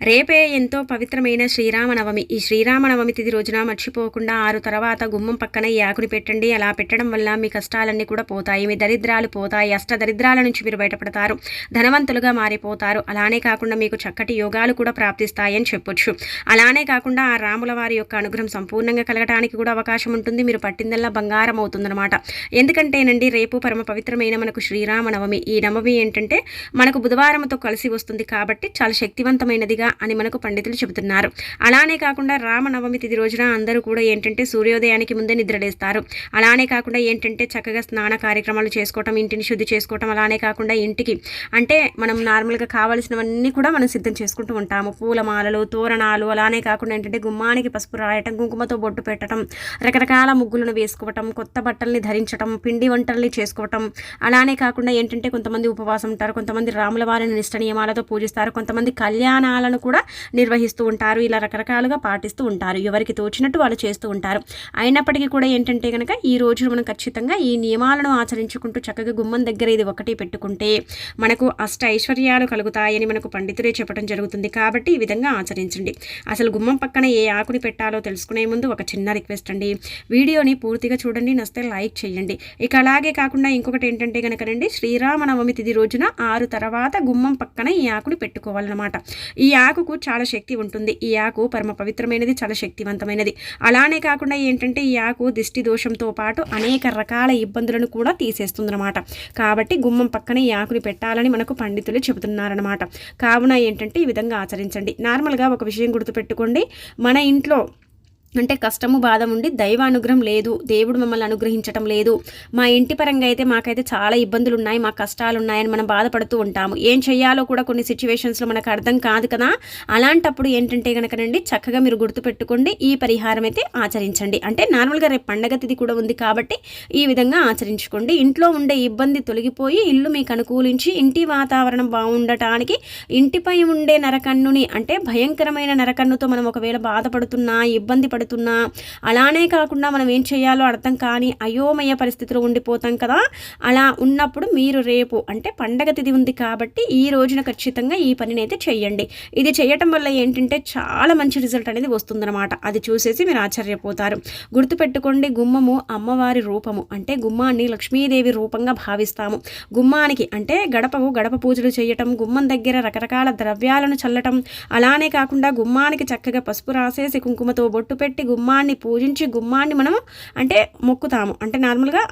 రేపే ఎంతో పవిత్రమైన శ్రీరామనవమి. ఈ శ్రీరామనవమి తిది రోజున మర్చిపోకుండా ఆరు తర్వాత గుమ్మం పక్కన ఈ ఆకుని పెట్టండి. అలా పెట్టడం వల్ల మీ కష్టాలన్నీ కూడా పోతాయి. మీ దరిద్రాలు పోతాయి. అష్ట దరిద్రాల నుంచి మీరు బయటపడతారు. ధనవంతులుగా మారిపోతారు. అలానే కాకుండా మీకు చక్కటి యోగాలు కూడా ప్రాప్తిస్తాయని చెప్పొచ్చు. అలానే కాకుండా ఆ రాముల వారి యొక్క అనుగ్రహం సంపూర్ణంగా కలగడానికి కూడా అవకాశం ఉంటుంది. మీరు పట్టిందల్లా బంగారం అవుతుందన్నమాట. ఎందుకంటేనండి రేపు పరమ పవిత్రమైన మనకు శ్రీరామనవమి. ఈ నవమి ఏంటంటే మనకు బుధవారంతో కలిసి వస్తుంది కాబట్టి చాలా శక్తివంతమైనదిగా అని మనకు పండితులు చెబుతున్నారు. అలానే కాకుండా రామనవమి తిథి రోజున అందరూ కూడా ఏంటంటే సూర్యోదయానికి ముందే నిద్రలేస్తారు. అలానే కాకుండా ఏంటంటే చక్కగా స్నాన కార్యక్రమాలు చేసుకోవటం ఇంటిని శుద్ధి చేసుకోవటం అలానే కాకుండా ఇంటికి అంటే మనం నార్మల్గా కావాల్సినవన్నీ కూడా మనం సిద్ధం చేసుకుంటూ ఉంటాము. పూలమాలలు తోరణాలు అలానే కాకుండా ఏంటంటే గుమ్మానికి పసుపు రాయటం కుంకుమతో బొట్టు పెట్టడం రకరకాల ముగ్గులను వేసుకోవటం కొత్త బట్టల్ని ధరించటం పిండి వంటల్ని చేసుకోవటం అలానే కాకుండా ఏంటంటే కొంతమంది ఉపవాసం ఉంటారు కొంతమంది రాముల వారిని నిష్ట నియమాలతో పూజిస్తారు కొంతమంది కళ్యాణాలను కూడా నిర్వహిస్తూ ఉంటారు. ఇలా రకరకాలుగా పాటిస్తూ ఉంటారు. ఎవరికి తోచినట్టు వాళ్ళు చేస్తూ ఉంటారు. అయినప్పటికీ కూడా ఏంటంటే కనుక ఈ రోజు మనం ఖచ్చితంగా ఈ నియమాలను ఆచరించుకుంటూ చక్కగా గుమ్మం దగ్గర ఇది ఒకటి పెట్టుకుంటే మనకు అష్ట ఐశ్వర్యాలు కలుగుతాయని మనకు పండితులే చెప్పడం జరుగుతుంది. కాబట్టి ఈ విధంగా ఆచరించండి. అసలు గుమ్మం పక్కన ఏ ఆకుని పెట్టాలో తెలుసుకునే ముందు ఒక చిన్న రిక్వెస్ట్ అండి. వీడియోని పూర్తిగా చూడండి. నస్తే లైక్ చేయండి. ఇక అలాగే కాకుండా ఇంకొకటి ఏంటంటే కనుకనండి శ్రీరామనవమి తిది రోజున ఆరు తర్వాత గుమ్మం పక్కన ఈ ఆకుని పెట్టుకోవాలన్నమాట. ఈ ఆకుకు చాలా శక్తి ఉంటుంది. ఈ ఆకు పరమ పవిత్రమైనది చాలా శక్తివంతమైనది. అలానే కాకుండా ఏంటంటే ఈ ఆకు దిష్టి దోషంతో పాటు అనేక రకాల ఇబ్బందులను కూడా తీసేస్తుందన్నమాట. కాబట్టి గుమ్మం పక్కనే ఈ ఆకుని పెట్టాలని మనకు పండితులు చెబుతున్నారనమాట కావున ఏంటంటే ఈ విధంగా ఆచరించండి. నార్మల్గా ఒక విషయం గుర్తుపెట్టుకోండి. మన ఇంట్లో అంటే కష్టము బాధ ఉండి దైవ అనుగ్రహం లేదు దేవుడు మమ్మల్ని అనుగ్రహించటం లేదు. మా ఇంటి పరంగా అయితే మాకైతే చాలా ఇబ్బందులు ఉన్నాయి మా కష్టాలు ఉన్నాయని మనం బాధపడుతూ ఉంటాము. ఏం చేయాలో కూడా కొన్ని సిచ్యువేషన్స్లో మనకు అర్థం కాదు కదా? అలాంటప్పుడు ఏంటంటే కనుకనండి చక్కగా మీరు గుర్తుపెట్టుకోండి ఈ పరిహారం అయితే ఆచరించండి. అంటే నార్మల్గా రేపు పండగ తిది కూడా ఉంది కాబట్టి ఈ విధంగా ఆచరించుకోండి. ఇంట్లో ఉండే ఇబ్బంది తొలగిపోయి ఇల్లు మీకు అనుకూలించి ఇంటి వాతావరణం బాగుండటానికి ఇంటిపై ఉండే నరకన్నుని అంటే భయంకరమైన నరకన్నుతో మనం ఒకవేళ బాధపడుతున్నా ఇబ్బంది పడుతున్నా పడుతున్నా అలానే కాకుండా మనం ఏం చేయాలో అర్థం కాని అయోమయ పరిస్థితిలో ఉండిపోతాం కదా. అలా ఉన్నప్పుడు మీరు రేపు అంటే పండగ తిది ఉంది కాబట్టి ఈ రోజున ఖచ్చితంగా ఈ పనిని అయితే చేయండి ఇది చేయటం వల్ల ఏంటంటే చాలా మంచి రిజల్ట్ అనేది వస్తుందన్నమాట. అది చూసేసి మీరు ఆశ్చర్యపోతారు. గుర్తుపెట్టుకోండి గుమ్మము అమ్మవారి రూపము. అంటే గుమ్మాన్ని లక్ష్మీదేవి రూపంగా భావిస్తాము. గుమ్మానికి అంటే గడపకు గడప పూజలు చేయటం గుమ్మం దగ్గర రకరకాల ద్రవ్యాలను చల్లటం. అలానే కాకుండా గుమ్మానికి చక్కగా పసుపు రాసేసి కుంకుమతో బొట్టు పెట్టి పెట్టి గుమ్మాన్ని పూజించి గుమ్మాన్ని మనం అంటే మొక్కుతాము. అంటే నార్మల్గా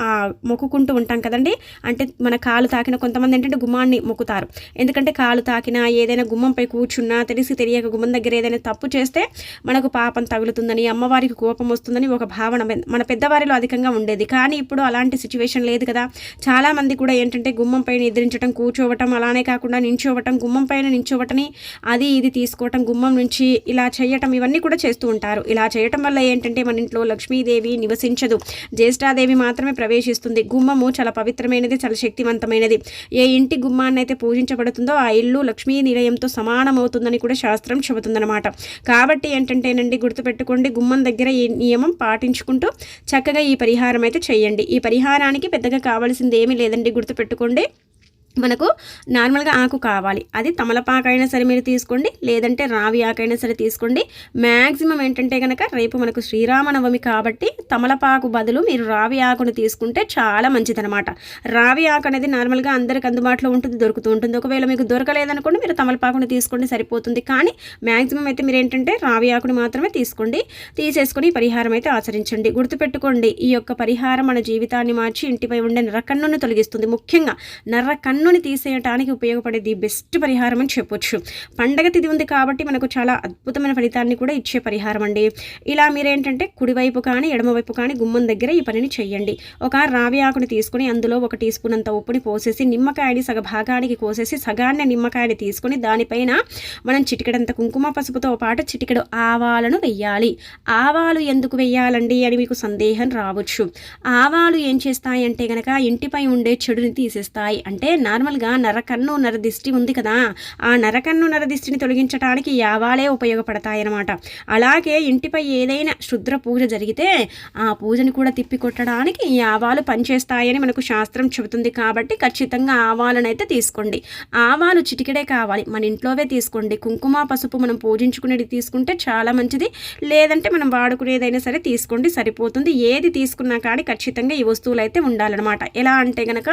మొక్కుకుంటూ ఉంటాం కదండి. అంటే మన కాలు తాకిన కొంతమంది ఏంటంటే గుమ్మాన్ని మొక్కుతారు. ఎందుకంటే కాలు తాకినా ఏదైనా గుమ్మంపై కూర్చున్నా తెలిసి తెలియక గుమ్మం దగ్గర ఏదైనా తప్పు చేస్తే మనకు పాపం తగులుతుందని అమ్మవారికి కోపం వస్తుందని ఒక భావన మన పెద్దవారిలో అధికంగా ఉండేది. కానీ ఇప్పుడు అలాంటి సిచ్యువేషన్ లేదు కదా. చాలామంది కూడా ఏంటంటే గుమ్మంపై నిద్రించడం కూర్చోవటం అలానే కాకుండా నించోవటం గుమ్మం పైన నించోవటని అది ఇది తీసుకోవటం గుమ్మం నుంచి ఇలా చేయటం ఇవన్నీ కూడా చేస్తూ ఉంటారు. ఇలా చేయటం ఉండటం వల్ల ఏంటంటే మన ఇంట్లో లక్ష్మీదేవి నివసించదు. జ్యేష్ఠాదేవి మాత్రమే ప్రవేశిస్తుంది. గుమ్మము చాలా పవిత్రమైనది చాలా శక్తివంతమైనది. ఏ ఇంటి గుమ్మాన్ని అయితే పూజించబడుతుందో ఆ ఇల్లు లక్ష్మీ నిలయంతో సమానమవుతుందని కూడా శాస్త్రం చెబుతుందన్నమాట. కాబట్టి ఏంటంటేనండి గుర్తుపెట్టుకోండి గుమ్మం దగ్గర ఈ నియమం పాటించుకుంటూ చక్కగా ఈ పరిహారం అయితే చేయండి. ఈ పరిహారానికి పెద్దగా కావాల్సింది ఏమీ లేదండి గుర్తుపెట్టుకోండి. మనకు నార్మల్గా ఆకు కావాలి. అది తమలపాకు అయినా సరే మీరు తీసుకోండి లేదంటే రావి ఆకైనా సరే తీసుకోండి. మ్యాక్సిమం ఏంటంటే కనుక రేపు మనకు శ్రీరామనవమి కాబట్టి తమలపాకు బదులు మీరు రావి ఆకును తీసుకుంటే చాలా మంచిదనమాట రావి ఆకు అనేది నార్మల్గా అందరికి అందుబాటులో ఉంటుంది దొరుకుతూ ఉంటుంది. ఒకవేళ మీకు దొరకలేదనుకోండి మీరు తమలపాకుని తీసుకోండి సరిపోతుంది. కానీ మ్యాక్సిమం అయితే మీరు ఏంటంటే రావి ఆకుని మాత్రమే తీసుకోండి. తీసేసుకొని పరిహారం అయితే ఆచరించండి. గుర్తుపెట్టుకోండి ఈ యొక్క పరిహారం మన జీవితాన్ని మార్చి ఇంటిపై ఉండే నరకన్నును తొలగిస్తుంది. ముఖ్యంగా నర్రకన్ను పన్నుని తీసేయటానికి ఉపయోగపడేది బెస్ట్ పరిహారం అని చెప్పొచ్చు. పండగ తిది ఉంది కాబట్టి మనకు చాలా అద్భుతమైన ఫలితాన్ని కూడా ఇచ్చే పరిహారం అండి. ఇలా మీరేంటంటే కుడివైపు కానీ ఎడమవైపు కానీ గుమ్మం దగ్గర ఈ పనిని చేయండి ఒక రావి ఆకుని తీసుకుని అందులో ఒక టీ స్పూన్ అంత ఉప్పుని పోసేసి నిమ్మకాయని సగ భాగానికి కోసేసి సగాన్ని నిమ్మకాయని తీసుకొని దానిపైన మనం చిటికెడంత కుంకుమ పసుపుతో పాటు చిటికెడు ఆవాలను వెయ్యాలి. ఆవాలు ఎందుకు వెయ్యాలండి అని మీకు సందేహం రావచ్చు. ఆవాలు ఏం చేస్తాయి అంటే గనక ఇంటిపై ఉండే చెడుని తీసేస్తాయి. అంటే నార్మల్గా నరకన్ను నరదిష్టి ఉంది కదా ఆ నరకన్ను నరదిష్టిని తొలగించడానికి ఈ ఆవాలే ఉపయోగపడతాయన్నమాట. అలాగే ఇంటిపై ఏదైనా శుద్ర పూజ జరిగితే ఆ పూజని కూడా తిప్పి కొట్టడానికి ఈ ఆవాలు పనిచేస్తాయని మనకు శాస్త్రం చెబుతుంది కాబట్టి ఖచ్చితంగా ఆవాలను అయితే తీసుకోండి. ఆవాలు చిటికెడే కావాలి మన ఇంట్లోవే తీసుకోండి. కుంకుమ పసుపు మనం పూజించుకునేది తీసుకుంటే చాలా మంచిది. లేదంటే మనం వాడుకునేదైనా సరే తీసుకోండి సరిపోతుంది. ఏది తీసుకున్నా కానీ ఖచ్చితంగా ఈ వస్తువులు అయితే ఉండాలన్నమాట. ఎలా అంటే గనక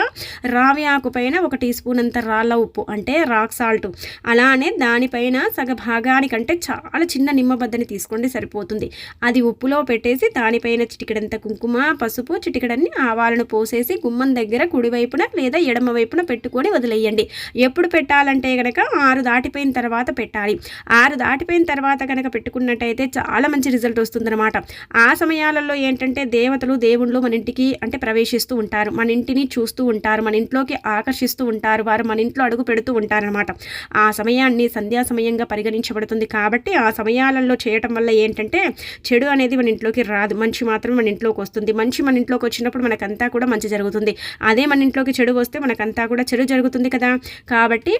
రావి ఆకు పైన ఒక టీ స్పూన్ అంత రాళ్ళ ఉప్పు అంటే రాక్ సాల్ట్. అలానే దానిపైన సగ భాగానికంటే చాలా చిన్న నిమ్మబద్దని తీసుకోండి సరిపోతుంది. అది ఉప్పులో పెట్టేసి దానిపైన చిటికెడంత కుంకుమ పసుపు చిటికెడన్ని ఆవాలను పోసేసి గుమ్మం దగ్గర కుడివైపున లేదా ఎడమ వైపున పెట్టుకొని వదిలేయండి. ఎప్పుడు పెట్టాలంటే కనుక ఆరు దాటిపోయిన తర్వాత పెట్టాలి. ఆరు దాటిపోయిన తర్వాత కనుక పెట్టుకున్నట్టయితే చాలా మంచి రిజల్ట్ వస్తుందన్నమాట. ఆ సమయాలలో ఏంటంటే దేవతలు దేవుళ్ళు మన ఇంటికి అంటే ప్రవేశిస్తూ ఉంటారు. మన ఇంటిని చూస్తూ ఉంటారు. మన ఇంట్లోకి ఆకర్షిస్తూ ఉంటారు. వారు మన ఇంట్లో అడుగు పెడుతూ ఉంటారనమాట ఆ సమయాన్ని సంధ్యా సమయంగా పరిగణించబడుతుంది కాబట్టి ఆ సమయాలలో చేయటం వల్ల ఏంటంటే చెడు అనేది మన ఇంట్లోకి రాదు. మంచి మాత్రం మన ఇంట్లోకి వస్తుంది. మంచి మన ఇంట్లోకి వచ్చినప్పుడు మనకంతా కూడా మంచి జరుగుతుంది. అదే మన ఇంట్లోకి చెడు వస్తే మనకంతా కూడా చెడు జరుగుతుంది కదా. కాబట్టి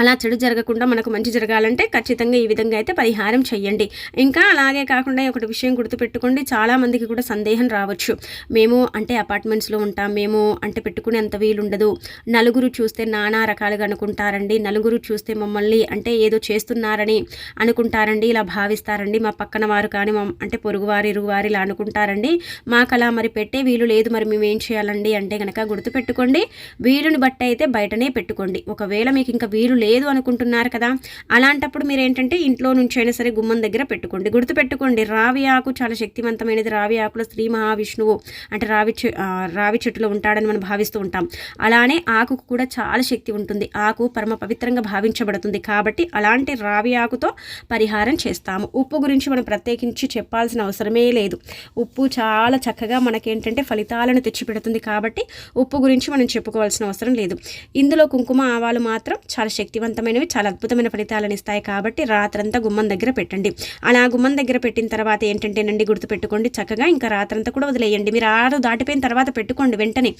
అలా చెడు జరగకుండా మనకు మంచి జరగాలంటే ఖచ్చితంగా ఈ విధంగా అయితే పరిహారం చేయండి ఇంకా అలాగే కాకుండా ఒకటి విషయం గుర్తుపెట్టుకోండి చాలామందికి కూడా సందేహం రావచ్చు. మేము అంటే అపార్ట్మెంట్స్లో ఉంటాం మేము అంటే పెట్టుకునే అంత వీలుండదు. నలుగురు చూస్తే నానా రకాలుగా అనుకుంటారండి. నలుగురు చూస్తే మమ్మల్ని అంటే ఏదో చేస్తున్నారని అనుకుంటారండి ఇలా భావిస్తారండి. మా పక్కన వారు కానీ మా అంటే పొరుగువారు ఇరుగువారు ఇలా అనుకుంటారండి. మాకు అలా మరి పెట్టే వీలు లేదు మరి మేము ఏం చేయాలండి అంటే కనుక గుర్తుపెట్టుకోండి. వీలుని బట్టి అయితే బయటనే పెట్టుకోండి. ఒకవేళ మీకు ఇంకా వీలు లేదు అనుకుంటున్నారు కదా? అలాంటప్పుడు మీరు ఏంటంటే ఇంట్లో నుంచి అయినా సరే గుమ్మం దగ్గర పెట్టుకోండి. గుర్తుపెట్టుకోండి రావి ఆకు చాలా శక్తివంతమైనది. రావి ఆకులో శ్రీ మహావిష్ణువు అంటే రావి రావి చెట్టులో ఉంటాడని మనం భావిస్తూ ఉంటాం. అలానే ఆకుకు కూడా చాలా శక్తి ఉంటుంది. ఆకు పరమ పవిత్రంగా భావించబడుతుంది కాబట్టి అలాంటి రావి ఆకుతో పరిహారం చేస్తాము. ఉప్పు గురించి మనం ప్రత్యేకించి చెప్పాల్సిన అవసరమే లేదు. ఉప్పు చాలా చక్కగా మనకేంటంటే ఫలితాలను తెచ్చిపెడుతుంది కాబట్టి ఉప్పు గురించి మనం చెప్పుకోవాల్సిన అవసరం లేదు. ఇందులో కుంకుమ ఆవాలు మాత్రం చాలా శక్తి శక్తివంతమైనవి చాలా అద్భుతమైన ఫలితాలను ఇస్తాయి కాబట్టి రాత్రంతా గుమ్మం దగ్గర పెట్టండి. అలా గుమ్మం దగ్గర పెట్టిన తర్వాత ఏంటంటేనండి గుర్తుపెట్టుకోండి చక్కగా ఇంకా రాత్రంతా కూడా వదిలేయండి. మీరు ఆరు దాటిపోయిన తర్వాత పెట్టుకోండి వెంటనే.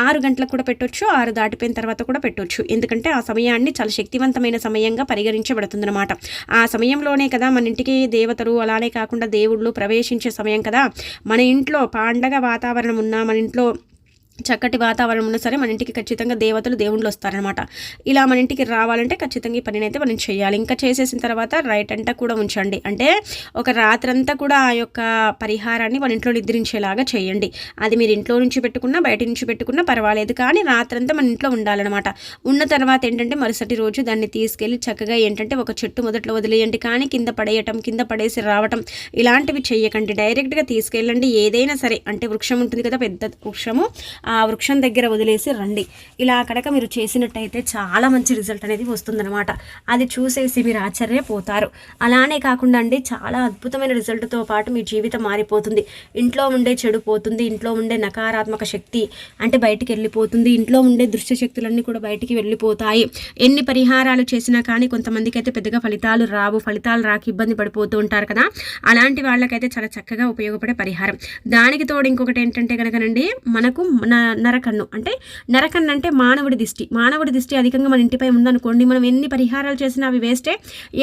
ఆరు గంటలకు కూడా పెట్టొచ్చు ఆరు దాటిపోయిన తర్వాత కూడా పెట్టొచ్చు. ఎందుకంటే ఆ సమయాన్ని చాలా శక్తివంతమైన సమయంగా పరిగణించబడుతుందన్నమాట. ఆ సమయంలోనే కదా మన ఇంటికి దేవతలు అలానే కాకుండా దేవుళ్ళు ప్రవేశించే సమయం కదా. మన ఇంట్లో పండగ వాతావరణం ఉన్నా మన ఇంట్లో చక్కటి వాతావరణం ఉన్నా సరే మన ఇంటికి ఖచ్చితంగా దేవతలు దేవుళ్ళు వస్తారనమాట ఇలా మన ఇంటికి రావాలంటే ఖచ్చితంగా ఈ పనిని అయితే మనం చేయాలి. ఇంకా చేసేసిన తర్వాత రైట్ అంతా కూడా ఉంచండి. అంటే ఒక రాత్రంతా కూడా ఆ యొక్క పరిహారాన్ని మన ఇంట్లో నిద్రించేలాగా చేయండి. అది మీరు ఇంట్లో నుంచి పెట్టుకున్నా బయట నుంచి పెట్టుకున్నా పర్వాలేదు. కానీ రాత్రంతా మన ఇంట్లో ఉండాలన్నమాట. ఉన్న తర్వాత ఏంటంటే మరుసటి రోజు దాన్ని తీసుకెళ్ళి చక్కగా ఏంటంటే ఒక చెట్టు మొదట్లో వదిలేయండి. కానీ కింద పడేయటం కింద పడేసి రావటం ఇలాంటివి చేయకండి. డైరెక్ట్గా తీసుకెళ్ళండి. ఏదైనా సరే అంటే వృక్షం ఉంటుంది కదా పెద్ద వృక్షము. ఆ వృక్షం దగ్గర వదిలేసి రండి. ఇలా కనుక మీరు చేసినట్టయితే చాలా మంచి రిజల్ట్ అనేది వస్తుందన్నమాట. అది చూసేసి మీరు ఆశ్చర్యపోతారు. అలానే కాకుండా అండి చాలా అద్భుతమైన రిజల్ట్తో పాటు మీ జీవితం మారిపోతుంది. ఇంట్లో ఉండే చెడు పోతుంది ఇంట్లో ఉండే నకారాత్మక శక్తి అంటే బయటికి వెళ్ళిపోతుంది ఇంట్లో ఉండే దృశ్య శక్తులన్నీ కూడా బయటికి వెళ్ళిపోతాయి. ఎన్ని పరిహారాలు చేసినా కానీ కొంతమందికి అయితే పెద్దగా ఫలితాలు రావు ఫలితాలు రాక ఇబ్బంది పడిపోతూ ఉంటారు కదా. అలాంటి వాళ్ళకైతే చాలా చక్కగా ఉపయోగపడే పరిహారం. దానికి తోడు ఇంకొకటి ఏంటంటే కనుకనండి మనకు మన నరకన్ను. అంటే నరకన్ను అంటే మానవుడి దిష్టి. మానవుడి దిష్టి అధికంగా మన ఇంటిపై ఉందనుకోండి మనం ఎన్ని పరిహారాలు చేసినా అవి వేస్టే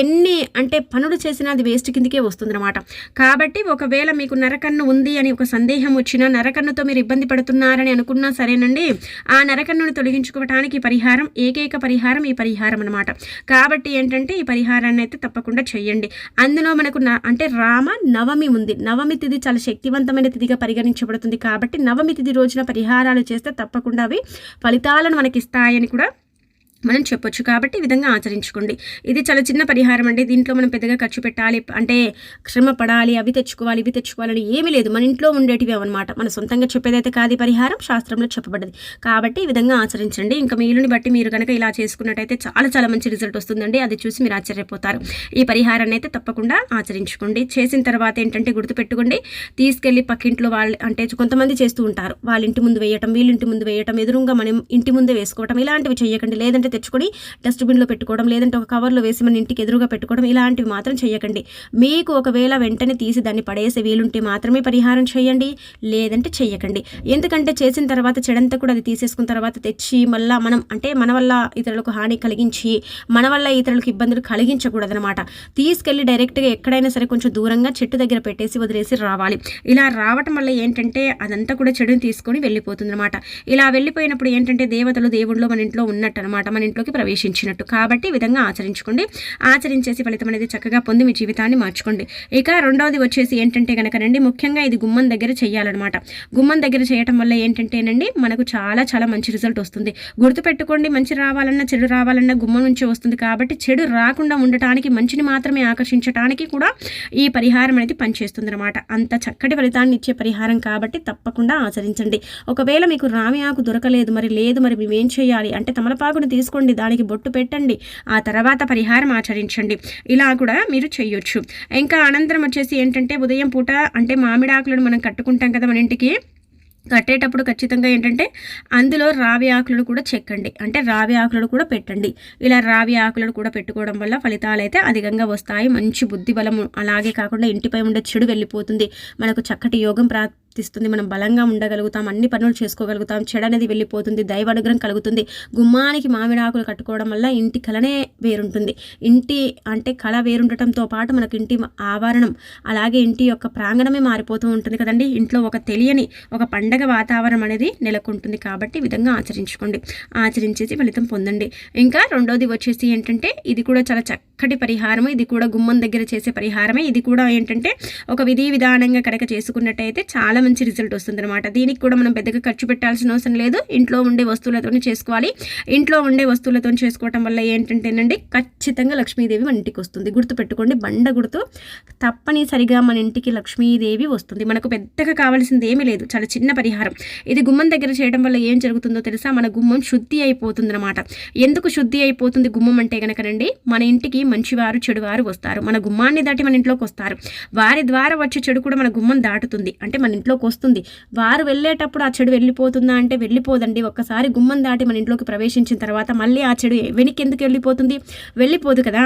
ఎన్ని అంటే పనులు చేసినా అది వేస్ట్ కిందకే వస్తుందన్నమాట. కాబట్టి ఒకవేళ మీకు నరకన్ను ఉంది అని ఒక సందేహం వచ్చినా నరకన్నుతో మీరు ఇబ్బంది పడుతున్నారని అనుకున్నా సరేనండి ఆ నరకన్నును తొలగించుకోవటానికి పరిహారం ఏకైక పరిహారం ఈ పరిహారం అనమాట కాబట్టి ఏంటంటే ఈ పరిహారాన్ని అయితే తప్పకుండా చేయండి అందులో మనకు అంటే రామ నవమి ఉంది. నవమి తిథి చాలా శక్తివంతమైన తిథిగా పరిగణించబడుతుంది కాబట్టి నవమి తిథి రోజున పరిహారం పరిహారాలు చేస్తే తప్పకుండా అవి ఫలితాలను మనకి ఇస్తాయని కూడా మనం చెప్పొచ్చు కాబట్టి ఈ విధంగా ఆచరించుకోండి. ఇది చాలా చిన్న పరిహారం అండి. దీంట్లో మనం పెద్దగా ఖర్చు పెట్టాలి. అంటే శ్రమ పడాలి అవి తెచ్చుకోవాలి ఇవి తెచ్చుకోవాలని ఏమీ లేదు. మన ఇంట్లో ఉండేటివి అనమాట మన సొంతంగా చెప్పేదైతే కాదు పరిహారం శాస్త్రంలో చెప్పబడ్డది. కాబట్టి ఈ విధంగా ఆచరించండి. ఇంకా మీలుని బట్టి మీరు కనుక ఇలా చేసుకున్నట్టయితే చాలా చాలా మంచి రిజల్ట్ వస్తుందండి. అది చూసి మీరు ఆశ్చర్యపోతారు. ఈ పరిహారాన్ని అయితే తప్పకుండా ఆచరించుకోండి. చేసిన తర్వాత ఏంటంటే గుర్తుపెట్టుకోండి తీసుకెళ్ళి పక్కింట్లో వాళ్ళు అంటే కొంతమంది చేస్తూ ఉంటారు. వాళ్ళ ఇంటి ముందు వేయటం వీళ్ళింటి ముందు వేయటం ఎదురుగా మనం ఇంటి ముందే వేసుకోవటం ఇలాంటివి చేయకండి. లేదంటే తెచ్చుకొని డస్ట్బిన్లో పెట్టుకోవడం లేదంటే ఒక కవర్లో వేసి మన ఇంటికి ఎదురుగా పెట్టుకోవడం ఇలాంటివి మాత్రం చేయకండి మీకు ఒకవేళ వెంటనే తీసి దాన్ని పడేసే వీలుంటే మాత్రమే పరిహారం చేయండి లేదంటే చేయకండి ఎందుకంటే చేసిన తర్వాత చెడంతా కూడా అది తీసేసుకున్న తర్వాత తెచ్చి మళ్ళీ మనం అంటే మన వల్ల ఇతరులకు హాని కలిగించి మన వల్ల ఇతరులకు ఇబ్బందులు కలిగించకూడదనమాట తీసుకెళ్ళి డైరెక్ట్గా ఎక్కడైనా సరే కొంచెం దూరంగా చెట్టు దగ్గర పెట్టేసి వదిలేసి రావాలి. ఇలా రావటం వల్ల ఏంటంటే అదంతా కూడా చెడుని తీసుకొని వెళ్ళిపోతుంది అనమాట ఇలా వెళ్ళిపోయినప్పుడు ఏంటంటే దేవతలు దేవుళ్ళు మన ఇంట్లో ఉన్నట్టు అనమాట మన ఇంట్లోకి ప్రవేశించినట్టు. కాబట్టి ఈ విధంగా ఆచరించుకోండి. ఆచరించేసి ఫలితం అనేది చక్కగా పొంది మీ జీవితాన్ని మార్చుకోండి. ఇక రెండవది వచ్చేసి ఏంటంటే కనుకనండి ముఖ్యంగా ఇది గుమ్మం దగ్గర చేయాలన్నమాట. గుమ్మం దగ్గర చేయటం వల్ల ఏంటంటేనండి మనకు చాలా చాలా మంచి రిజల్ట్ వస్తుంది. గుర్తుపెట్టుకోండి మంచి రావాలన్నా చెడు రావాలన్నా గుమ్మం నుంచి వస్తుంది. కాబట్టి చెడు రాకుండా ఉండటానికి మంచిని మాత్రమే ఆకర్షించడానికి కూడా ఈ పరిహారం అనేది పనిచేస్తుంది అనమాట అంత చక్కటి ఫలితాన్ని ఇచ్చే పరిహారం కాబట్టి తప్పకుండా ఆచరించండి. ఒకవేళ మీకు రామి ఆకు దొరకలేదు మరి లేదు మరి మేమేం చేయాలి? అంటే తమలపాకును తీసుకోండి దానికి బొట్టు పెట్టండి ఆ తర్వాత పరిహారం ఆచరించండి. ఇలా కూడా మీరు చేయొచ్చు. ఇంకా అనంతరం వచ్చేసి ఏంటంటే ఉదయం పూట అంటే మామిడాకులను మనం కట్టుకుంటాం కదా మన ఇంటికి కట్టేటప్పుడు ఖచ్చితంగా ఏంటంటే అందులో రావి ఆకులను కూడా చెక్కండి. అంటే రావి ఆకులను కూడా పెట్టండి. ఇలా రావి ఆకులను కూడా పెట్టుకోవడం వల్ల ఫలితాలు అయితే అధికంగా వస్తాయి. మంచి బుద్ధి బలము అలాగే కాకుండా ఇంటిపై ఉండే చెడు వెళ్ళిపోతుంది. మనకు చక్కటి యోగం ప్రా ప్రాప్తిస్తుంది మనం బలంగా ఉండగలుగుతాం అన్ని పనులు చేసుకోగలుగుతాం. చెడ అనేది వెళ్ళిపోతుంది దైవ అనుగ్రహం కలుగుతుంది. గుమ్మానికి మామిడి ఆకులు కట్టుకోవడం వల్ల ఇంటి కళనే వేరుంటుంది. ఇంటి అంటే కళ వేరుండటంతో పాటు మనకు ఇంటి ఆవరణం అలాగే ఇంటి యొక్క ప్రాంగణమే మారిపోతూ ఉంటుంది కదండి. ఇంట్లో ఒక తెలియని ఒక పండగ వాతావరణం అనేది నెలకొంటుంది కాబట్టి విధంగా ఆచరించుకోండి. ఆచరించేసి ఫలితం పొందండి. ఇంకా రెండోది వచ్చేసి ఏంటంటే ఇది కూడా చాలా చక్కటి పరిహారము. ఇది కూడా గుమ్మం దగ్గర చేసే పరిహారమే. ఇది కూడా ఏంటంటే ఒక విధి విధానంగా కనుక చేసుకున్నట్టయితే చాలా మంచి రిజల్ట్ వస్తుందన్నమాట. దీనికి కూడా మనం పెద్దగా ఖర్చు పెట్టాల్సిన అవసరం లేదు. ఇంట్లో ఉండే వస్తువులతోనే చేసుకోవాలి. ఇంట్లో ఉండే వస్తువులతో చేసుకోవటం వల్ల ఏంటంటేనండి ఖచ్చితంగా లక్ష్మీదేవి మన ఇంటికి వస్తుంది. గుర్తుపెట్టుకోండి బండ గుర్తు తప్పనిసరిగా మన ఇంటికి లక్ష్మీదేవి వస్తుంది. మనకు పెద్దగా కావాల్సింది ఏమీ లేదు. చాలా చిన్న పరిహారం. ఇది గుమ్మం దగ్గర చేయడం వల్ల ఏం జరుగుతుందో తెలుసా? మన గుమ్మం శుద్ధి అయిపోతుందన్నమాట. ఎందుకు శుద్ధి అయిపోతుంది గుమ్మం అంటే కనుకనండి మన ఇంటికి మంచివారు చెడువారు వస్తారు. మన గుమ్మాన్ని దాటి మన ఇంట్లోకి వస్తారు. వారి ద్వారా వచ్చే చెడు కూడా మన గుమ్మం దాటుతుంది. అంటే మన ఇంట్లో ఇంట్లోకి వస్తుంది. వారు వెళ్ళేటప్పుడు ఆ చెడు వెళ్ళిపోతుందా అంటే వెళ్ళిపోదండి. ఒక్కసారి గుమ్మం దాటి మన ఇంట్లోకి ప్రవేశించిన తర్వాత మళ్ళీ ఆ చెడు వెనక్కి ఎందుకు వెళ్ళిపోతుంది? వెళ్ళిపోదు కదా.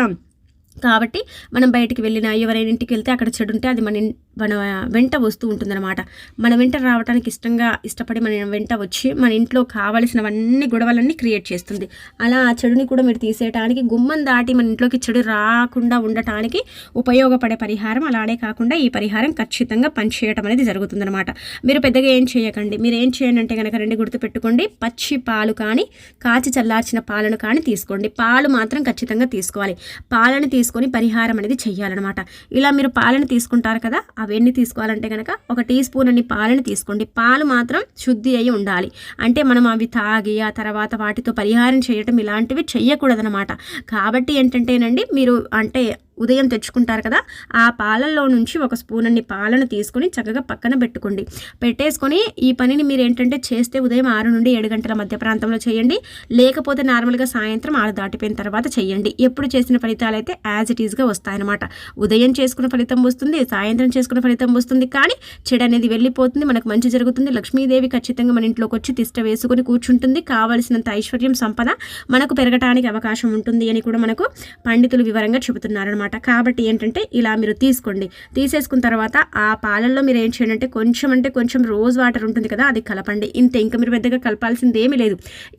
కాబట్టి మనం బయటికి వెళ్ళినా ఎవరైనా ఇంటికి వెళ్తే అక్కడ చెడు ఉంటే అది మన మన వెంట వస్తూ ఉంటుందన్నమాట. మన వెంట రావడానికి ఇష్టంగా ఇష్టపడి మన వెంట వచ్చి మన ఇంట్లో కావలసినవన్నీ గొడవలన్నీ క్రియేట్ చేస్తుంది. అలా ఆ చెడుని కూడా మీరు తీసేయడానికి గుమ్మం దాటి మన ఇంట్లోకి చెడు రాకుండా ఉండటానికి ఉపయోగపడే పరిహారం అలానే కాకుండా ఈ పరిహారం ఖచ్చితంగా పనిచేయటం అనేది జరుగుతుందన్నమాట. మీరు పెద్దగా ఏం చేయకండి. మీరు ఏం చేయండి అంటే కనుక రెండు గుర్తుపెట్టుకోండి పచ్చి పాలు కానీ కాచి చల్లార్చిన పాలను కానీ తీసుకోండి. పాలు మాత్రం ఖచ్చితంగా తీసుకోవాలి. పాలను తీసు తీసుకొని పరిహారం అనేది చెయ్యాలన్నమాట. ఇలా మీరు పాలను తీసుకుంటారు కదా అవన్నీ తీసుకోవాలంటే కనుక ఒక టీ స్పూన్ అన్ని పాలను తీసుకోండి. పాలు మాత్రం శుద్ధి అయి ఉండాలి. అంటే మనం అవి తాగి ఆ తర్వాత వాటితో పరిహారం చేయటం ఇలాంటివి చెయ్యకూడదనమాట కాబట్టి ఏంటంటేనండి మీరు అంటే ఉదయం తెచ్చుకుంటారు కదా ఆ పాలల్లో నుంచి ఒక స్పూన్ అన్ని పాలను తీసుకొని చక్కగా పక్కన పెట్టుకోండి. పెట్టేసుకొని ఈ పనిని మీరు ఏంటంటే చేస్తే ఉదయం ఆరు నుండి ఏడు గంటల మధ్య ప్రాంతంలో చేయండి. లేకపోతే నార్మల్గా సాయంత్రం ఆరు దాటిపోయిన తర్వాత చేయండి. ఎప్పుడు చేసిన ఫలితాలు అయితే యాజ్ ఇట్ ఈస్గా వస్తాయన్నమాట. ఉదయం చేసుకున్న ఫలితం వస్తుంది సాయంత్రం చేసుకున్న ఫలితం వస్తుంది. కానీ చెడు అనేది వెళ్ళిపోతుంది మనకు మంచి జరుగుతుంది. లక్ష్మీదేవి ఖచ్చితంగా మన ఇంట్లోకి వచ్చి తిష్ట వేసుకొని కూర్చుంటుంది. కావలసినంత ఐశ్వర్యం సంపద మనకు పెరగటానికి అవకాశం ఉంటుంది అని కూడా మనకు పండితులు వివరంగా చెబుతున్నారనమాట అనమాట కాబట్టి ఏంటంటే ఇలా మీరు తీసుకోండి. తీసేసుకున్న తర్వాత ఆ పాలల్లో మీరు ఏం చేయండి అంటే కొంచెం అంటే కొంచెం రోజ్ వాటర్ ఉంటుంది కదా అది కలపండి. ఇంతే ఇంకా మీరు పెద్దగా కలపాల్సింది ఏమీ లేదు.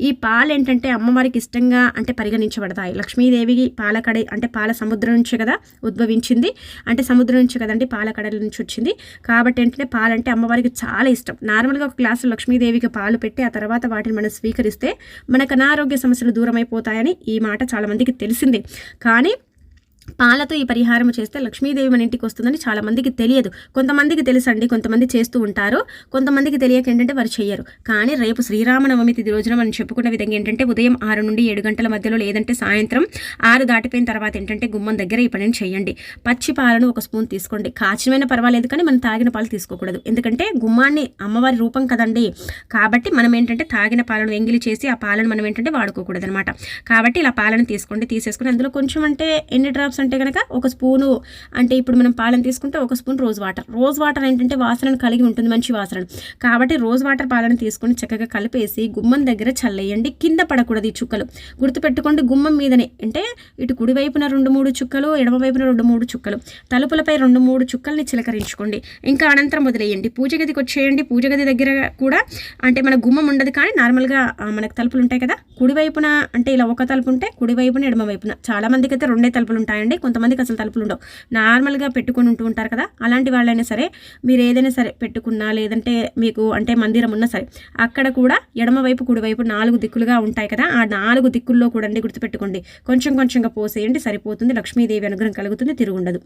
ఈ పాలు ఏంటంటే అమ్మవారికి ఇష్టంగా అంటే పరిగణించబడతాయి. లక్ష్మీదేవికి పాలకడ అంటే పాల సముద్రం నుంచి కదా ఉద్భవించింది. అంటే సముద్రం నుంచి కదండి పాలకడల నుంచి వచ్చింది. కాబట్టి ఏంటంటే పాలంటే అమ్మవారికి చాలా ఇష్టం. నార్మల్గా ఒక గ్లాసు లక్ష్మీదేవికి పాలు పెట్టి ఆ తర్వాత వాటిని మనం స్వీకరిస్తే మనకు అనారోగ్య సమస్యలు దూరం అయిపోతాయని ఈ మాట చాలామందికి తెలిసిందే. కానీ పాలతో ఈ పరిహారం చేస్తే లక్ష్మీదేవి మన ఇంటికి వస్తుందని చాలా మందికి తెలియదు. కొంతమందికి తెలుసండి కొంతమంది చేస్తూ ఉంటారు. కొంతమందికి తెలియక ఏంటంటే వారు చెయ్యరు. కానీ రేపు శ్రీరామనవమి తిది రోజున మనం చెప్పుకున్న విధంగా ఏంటంటే ఉదయం ఆరు నుండి ఏడు గంటల మధ్యలో లేదంటే సాయంత్రం ఆరు దాటిపోయిన తర్వాత ఏంటంటే గుమ్మం దగ్గర ఈ పనిని చేయండి పచ్చి పాలను ఒక స్పూన్ తీసుకోండి. కాచినమైన పర్వాలేదు కానీ మనం తాగిన పాలు తీసుకోకూడదు. ఎందుకంటే గుమ్మాన్ని అమ్మవారి రూపం కదండి. కాబట్టి మనం ఏంటంటే తాగిన పాలను ఎంగిలి చేసి ఆ పాలను మనం ఏంటంటే వాడుకోకూడదు అనమాట కాబట్టి ఇలా పాలను తీసుకోండి తీసేసుకుని అందులో కొంచెం అంటే ఎన్ని డ్రాప్స్ అంటే కనుక ఒక స్పూను అంటే ఇప్పుడు మనం పాలను తీసుకుంటే ఒక spoon rose water rose water ఏంటంటే వాసనను కలిగి ఉంటుంది మంచి వాసన. కాబట్టి రోజ్ వాటర్ పాలను తీసుకొని చక్కగా కలిపేసి గుమ్మం దగ్గర చల్లేయండి. కింద పడకూడదు ఈ చుక్కలు. గుర్తుపెట్టుకోండి గుమ్మం మీదనే. అంటే ఇటు కుడివైపున రెండు మూడు చుక్కలు ఎడమవైపున రెండు మూడు చుక్కలు. తలుపులపై రెండు మూడు చుక్కల్ని చిలకరించుకోండి. ఇంకా అనంతరం వదిలేయండి. పూజ గదికి వచ్చేయండి. పూజ గది దగ్గర కూడా అంటే మన గుమ్మం ఉండదు కానీ నార్మల్గా మనకు తలుపులు ఉంటాయి కదా. కుడివైపున అంటే ఇలా ఒక తలుపు ఉంటే కుడివైపున ఎడమ వైపున చాలా మందికి అయితే రెండే తలుపులు ఉంటాయండి కొంతమందికి అసలు తలుపులు ఉండవు. నార్మల్గా పెట్టుకొని ఉంటూ ఉంటారు కదా అలాంటి వాళ్ళైనా సరే మీరు ఏదైనా సరే పెట్టుకున్నా లేదంటే మీకు అంటే మందిరం ఉన్నా సరే అక్కడ కూడా ఎడమవైపు కుడివైపు నాలుగు దిక్కులుగా ఉంటాయి కదా ఆ నాలుగు దిక్కుల్లో కూడా అండి గుర్తుపెట్టుకోండి. కొంచెం కొంచెంగా పోసేయండి సరిపోతుంది. లక్ష్మీదేవి అనుగ్రహం కలుగుతుంది తిరుగుండదు.